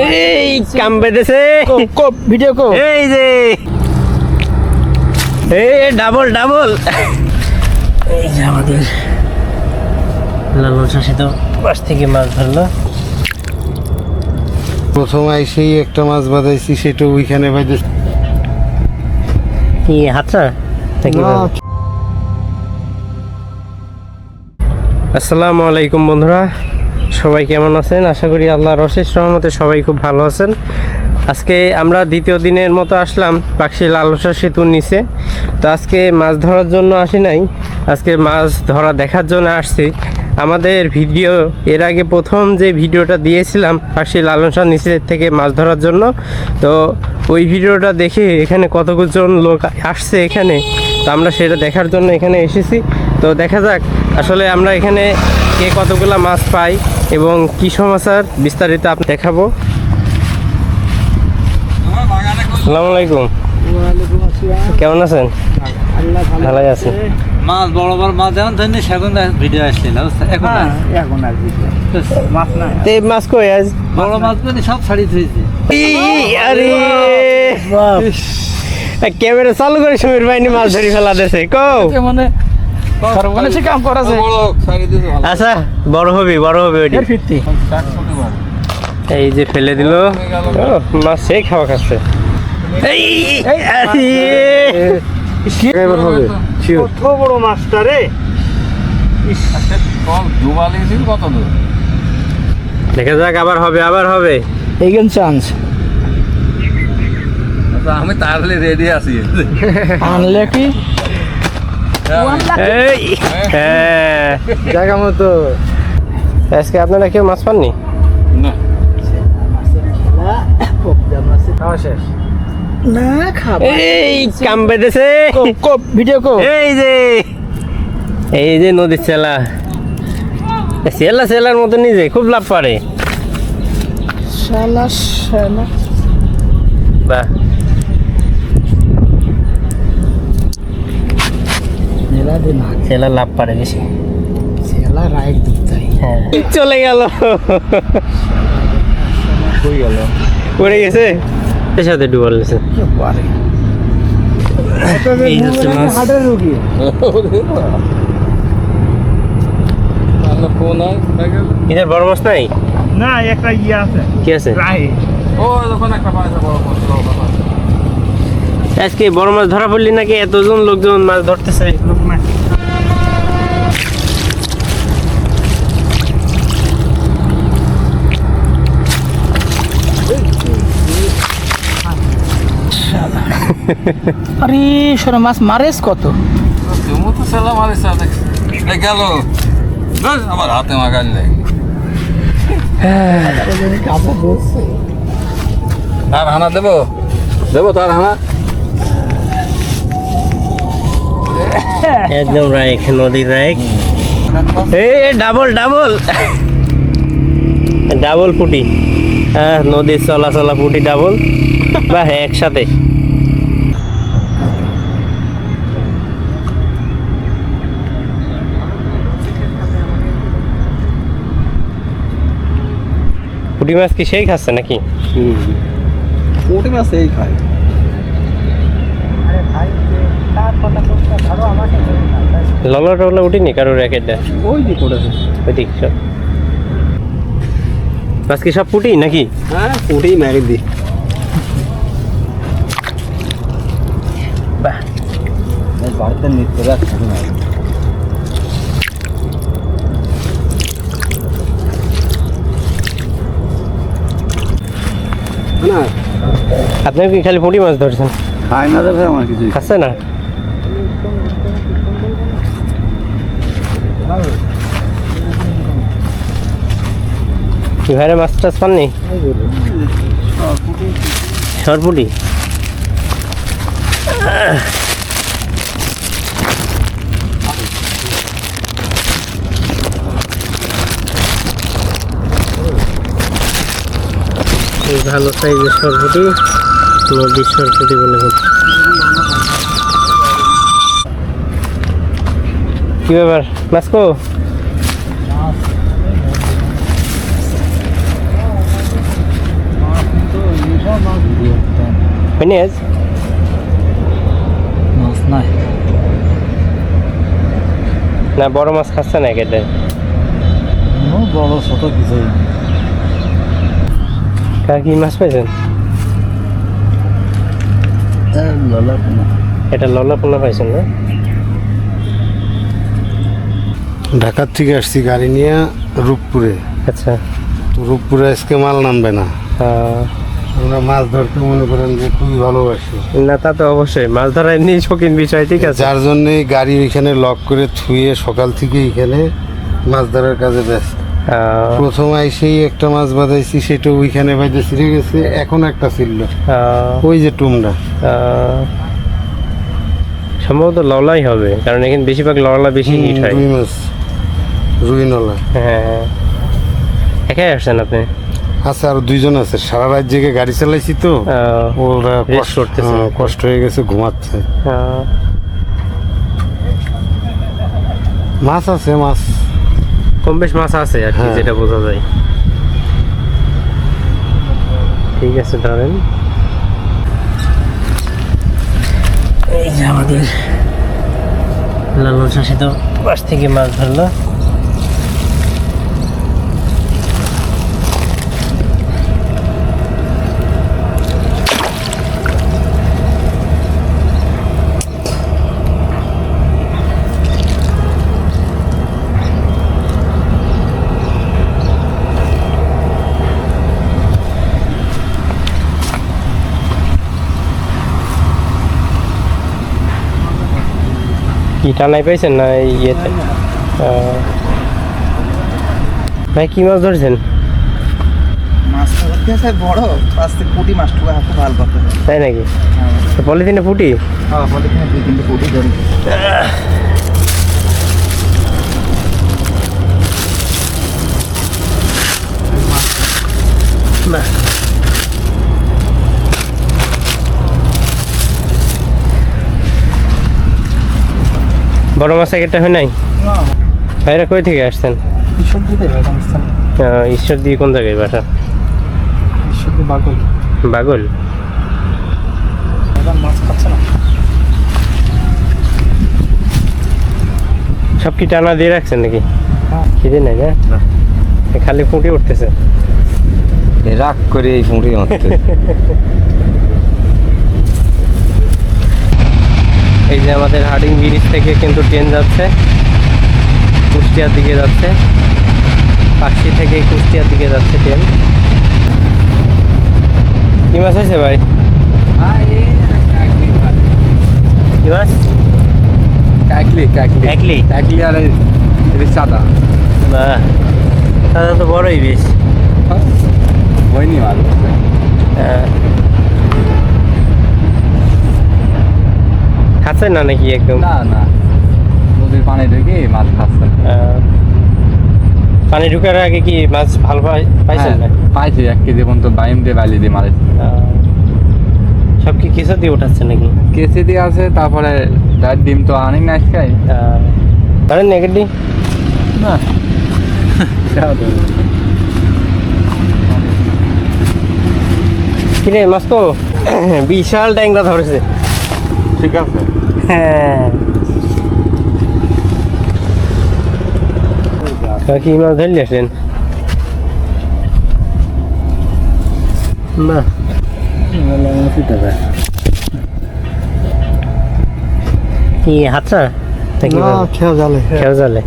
এই কাম বেঁধেছে। কোপ ভিডিও কোপ এই যে। এই ডাবল ডাবল এই যে আমাদের লালন চাষি তো পাশ থেকে মাছ ধরলো। প্রথম আইসেই একটা মাছ বাঁধাইছি সেটা ওইখানে বাইতে কি হাতটা আসসালামু আলাইকুম বন্ধুরা। সবাই কেমন আছেন? আশা করি আল্লাহর অশেষ রহমতে সবাই খুব ভালো আছেন। আজকে আমরা দ্বিতীয় দিনের মতো আসলাম পাকশি লালসা সেতুর নিচে। তো আজকে মাছ ধরার জন্য আসি নাই। আজকে মাছ ধরা দেখার জন্য আসছি। আমাদের ভিডিও, এর আগে প্রথম যে ভিডিওটা দিয়েছিলাম পাকশি লালনসার নিচে থেকে মাছ ধরার জন্য, তো ওই ভিডিওটা দেখে এখানে কতজন লোক আসছে এখানে, তো আমরা সেটা দেখার জন্য এখানে এসেছি। তো দেখা যাক আসলে আমরা এখানে কে কতগুলা মাছ পাই এবং কি সমাচার বিস্তারিত আপনি দেখাবো। আসসালামু আলাইকুম। কেমন আছেন? ভালোই আছেন মাছ বড় বড় মাছ যেমন ধরনি সেগুন ভিডিও এখন হ্যাঁ। এখন আর মাছ এই মাছ কই আজ? বড় মাছ মানে সব ছাড়ি আরে! ক্যামেরা চালু করে সমীর বাইনি মাছ ধরি ফেলা দেছে কও? মানে কাম করাছে আচ্ছা বড় হবি বড় হবে ফিরতি। এই যে ফেলে দিল। মাছ সেই খাওয়া খাচ্ছে। এই, এবার হবে? কত বড় মাছটা রে? দেখা যাক আবার হবে আবার হবে। এইখান চান্স আমি তাহলে রেডি আছি। আনলে কি? হ্যাঁ জায়গা মতো আজকে আপনারা কেউ মাছ পাননি? না। খাব। এই কাম বেঁধেছে। কোপ ভিডিও কোপ এই যে এই যে নদীর চেলা। চেলা চেলার মতো নিজে খুব লাভ পারে। বাহ। মেলা দিন চেলা লাভ পারে বেশি। রাইট দিতাই হ্যাঁ। চলে গেল। কই গেল? পড়ে গেছে? এর সাথে ডুবাল গেছে পারে? এই হচ্ছে মাছ হাটের রুগী। এদের বড় মাছ নাই? না একটা ইয়ে আছে। কি আছে? ও যখন একটা পাইছে বড় মাছ। আজকে বড় মাছ ধরা পড়লি নাকি? এতজন লোকজন মাছ ধরতেছে। আরে সরে মাছ মারেস কত? তুমি তো সেলা মারিস গেল। আমার হাতে মাগাল নেই। তার হানা দেবো? দেবো তার হানা? একদম রাইক নদীর রাইক এই ডাবল ডাবল ডাবল পুটি। হ্যাঁ নদীর চলা চলা পুটি ডাবল বাহ একসাথে। পুটি মাছ কি সেই খাচ্ছে নাকি? মোটে মাছ এই খায়। ললা টলা উঠিনি কারোর র্যাকেটটা ওই যে করেছে ওই দিক সব। মাছ কি সব পুটি নাকি? হ্যাঁ ওটাই মেরে দি। বাহ। বাড়িতে যাচ্ছে আপনি কি খালি পুঁটি মাছ ধরছেন? খাই না ধরছে আমার কিছু। খাচ্ছে না? মাছ টাছ পাননি? সরপুটি ভালো সাইজের সরপুটি নদীর সরপুটি বলে কথা কি ব্যাপার? মাছ নাই। না বড় মাছ খাচ্ছে না কেটে বড় ছোট কিছুই কাকা কি মাছ পাইছেন? এটা ললা পোনা পাইছেন না? ঢাকার থেকে আসছি গাড়ি নিয়ে রূপপুরে। আচ্ছা। তো রূপপুরে আজকে মাল নামবে না। আমরা মাছ ধরতে মনে করেন যে খুবই ভালোবাসি। না তা তো অবশ্যই। মাছ ধরা এমনি শৌখিন বিষয় ঠিক আছে। যার জন্য গাড়ি ওইখানে লক করে থুয়ে সকাল থেকে এখানে মাছ ধরার কাজে ব্যস্ত। প্রথম আইসেই একটা মাছ বাঁধাইছি সেটা ওইখানে বাইতে ছিঁড়ে গেছে এখন একটা ছিল। ওই যে আহ, সম্ভবত ললাই হবে কারণ এখানে বেশিরভাগ ললা বেশি হিট হয়। রুই মাছ রুই নলা। হ্যাঁ। একাই আসছেন আপনি? আছে আর দুইজন আছে। সারা রাত জেগে গাড়ি চালাইছি তো ওরা কষ্ট- করতেছে। হ্যাঁ, কষ্ট হয়ে গেছে ঘুমাচ্ছে। মাছ আছে মাছ। কম বেশ মাছ আছে আর কি হ্যাঁ। যেটা বোঝা যায়। ঠিক আছে ধরেন। এই যে আমাদের লালন শাসিত পাশ থেকে মাছ ধরলো। কি টানাই পাইছেন না ইয়েতে? ভাই কি মাছ ধরছেন? বড়। পুটি হাতে ভালো তাই নাকি? তো পলিথিনে ফুটি হ্যাঁ বলে কিনা দুই তিনটে পুটি ধরি না বড় মাছ একটা হয় নাই? ভাইরা কই থেকে আসছেন? ঈশ্বর দিয়ে কোন জায়গায় বাসা? বাগল। বাগল? এবার মাছ খাচ্ছে না। সব কি টানা দিয়ে রাখছেন নাকি? হ্যাঁ। খিদে নাই না? খালি ফুটে উঠতেছে। রাগ করে এই ফুঁড়ি মারতে। এই যে আমাদের হার্ডিং ব্রিজ থেকে কিন্তু ট্রেন যাচ্ছে। কুষ্টিয়ার দিকে যাচ্ছে। পাখি থেকে কুষ্টিয়ার দিকে যাচ্ছে ট্রেন। কি মাছ আছে ভাই? কি মাছ? কাকলি কাকলি একলি কাকলি আর সাদা। বাহ দাদা তো বড়ই বেশ হয়নি ভালো হ্যাঁ। খাচ্ছে না নাকি একদম? না না। নদীর পানি ঢুকে মাছ খাচ্ছে। পানি ঢুকার আগে কি মাছ ভালো পাই- পাইছেন না হ্যাঁ, পাইছি এক কেজি পর্যন্ত বাইম দিয়ে বালি দিয়ে মারে সব কি কিছু দিয়ে উঠাচ্ছে নাকি? কেসি দিয়ে আছে তারপরে তার ডিম তো আনি না আহ, ধরেন নেগেটি না। কিরে মাছ তো বিশাল ট্যাংরা ধরেছে। ঠিক আছে? হ্যাঁ। তা কি মাছ আসলেন না। কি হাতটা নাকি না জালে। খেয়াল জালে।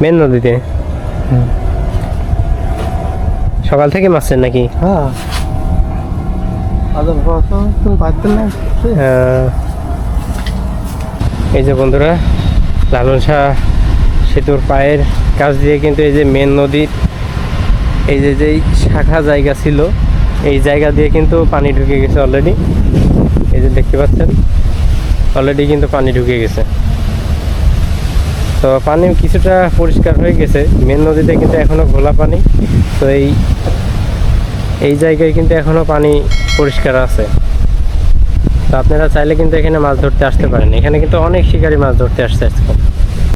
মেন নদীতে? সকাল থেকে মারছেন নাকি? হ্যাঁ। এই যে বন্ধুরা, লালন শাহ সেতুর পায়ের কাছ দিয়ে কিন্তু এই যে মেন নদীর এই যে যেই শাখা জায়গা ছিল, এই জায়গা দিয়ে কিন্তু পানি ঢুকে গেছে অলরেডি এই যে দেখতে পাচ্ছেন অলরেডি কিন্তু পানি ঢুকে গেছে। তো পানি কিছুটা পরিষ্কার হয়ে গেছে, মেন নদীতে কিন্তু এখনও ঘোলা পানি। তো এই এই জায়গায় কিন্তু এখনও পানি পরিষ্কার আছে। তো আপনারা চাইলে কিন্তু এখানে মাছ ধরতে আসতে পারেন। এখানে কিন্তু অনেক শিকারী মাছ ধরতে আসছে আজকে।